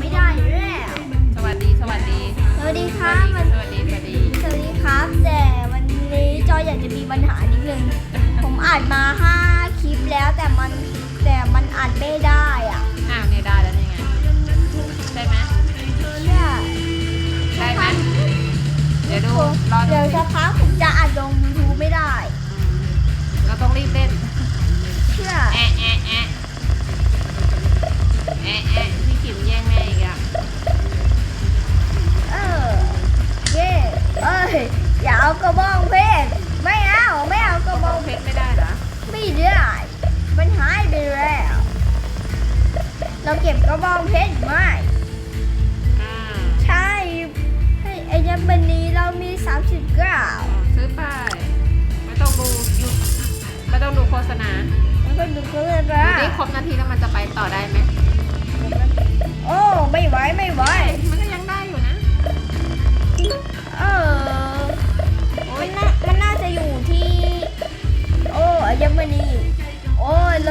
ไม่ได้แล้วสวัสดีสวัสดีสวัสดีคสรัวับสมันดีสวัสดีสวัสดีสวัสดีครับ แต่วันนี้จอยอยากจะมีปัญหานิดนึง ผมอัดมาห้าคลิปแล้วแต่มันแต่มันอัดไม่ได้อะอ้าวเนี่ยได้แล้วนี่ไงใช่ไหมเนี่ยได้ไหมเดี๋ยวดูรอดูเดี๋ยวสิ สักพักผมจะอัดลง YouTube ไม่ได้ เอากระบองเพชรไม่เอาไม่เอากระบองเพชรไม่ได้เหรอไม่ได้มันหายไปแล้ว เราเก็บกระบองเพชรไม่อืมใช่ให้ไอ้ยันบันนี้เรามี 39ซื้อไปไม่ต้องดูยูไม่ต้องดูโฆษณามันก็ดูเขาเลยดูนะดิครบนาทีแล้วมันจะไปต่อได้ไหม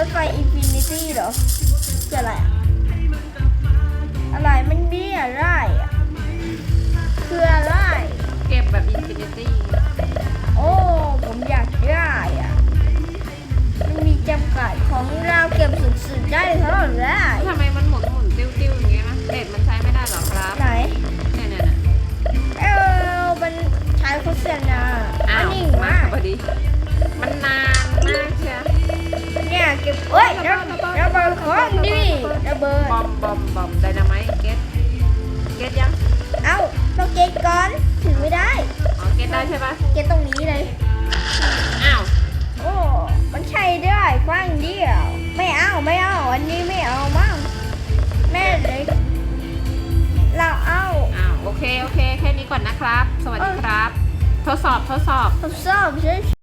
ถไฟอินฟินิตี้เหรอคืออะไรอะอะไรมันมีอะไรอะคืออะไร เก็บแบบอินฟินิตี้โอ้ ผมอยากได้อะมันมีจำกัดของเราเก็บสุดๆได้เท่าไหร่ทำไมมันหมุนหมุนติ้วติ้วอย่างเงี้ยนะเด็ดมันใช้ไม่ได้เหรอครับไหนเนี่ยเนี่ยเนี่ยเออมันใช้โฆษณาอ้าอันวนี้มามากพอดี มันนานมากเชียว เนี่ยเก็บเอ้ยระระเบิดของดิระเบิดบอมบอมบอมไดนาไมต์เก็ตเก็ตยัง เอ้าต้องเก็ตก่อนถือไม่ได้ อ๋อ เก็ตได้ใช่ปะเก็ตตรงนี้เลย อ้าว โอ้ มันใช้ได้ฟังเดียว ไม่เอาไม่เอา อันนี้ไม่เอามั่งแม่เลยเราเอาอ้าวโอเค โอเค แค่นี้ก่อนนะครับ สวัสดีครับ ทดสอบ ทดสอบ ทดสอบเฉย